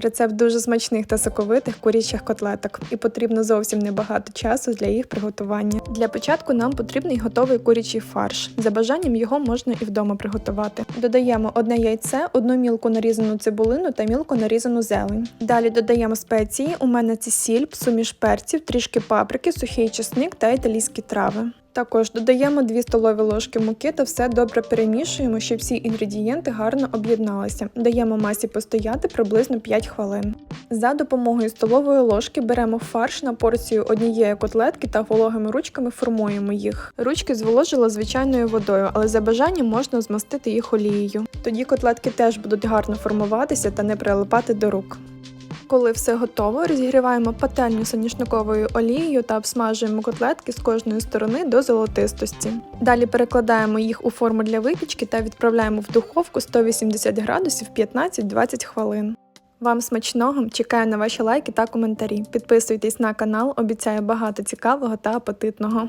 Рецепт дуже смачних та соковитих курячих котлеток, і потрібно зовсім небагато часу для їх приготування. Для початку нам потрібний готовий курячий фарш. За бажанням його можна і вдома приготувати. Додаємо одне яйце, одну мілко нарізану цибулину та мілко нарізану зелень. Далі додаємо спеції. У мене це сіль, суміш перців, трішки паприки, сухий чесник та італійські трави. Також додаємо 2 столові ложки муки та все добре перемішуємо, щоб всі інгредієнти гарно об'єдналися. Даємо масі постояти приблизно 5 хвилин. За допомогою столової ложки беремо фарш на порцію однієї котлетки та вологими ручками формуємо їх. Ручки зволожила звичайною водою, але за бажанням можна змастити їх олією. Тоді котлетки теж будуть гарно формуватися та не прилипати до рук. Коли все готово, розігріваємо пательню соняшниковою олією та обсмажуємо котлетки з кожної сторони до золотистості. Далі перекладаємо їх у форму для випічки та відправляємо в духовку 180 градусів 15-20 хвилин. Вам смачного! Чекаю на ваші лайки та коментарі. Підписуйтесь на канал, обіцяю багато цікавого та апетитного.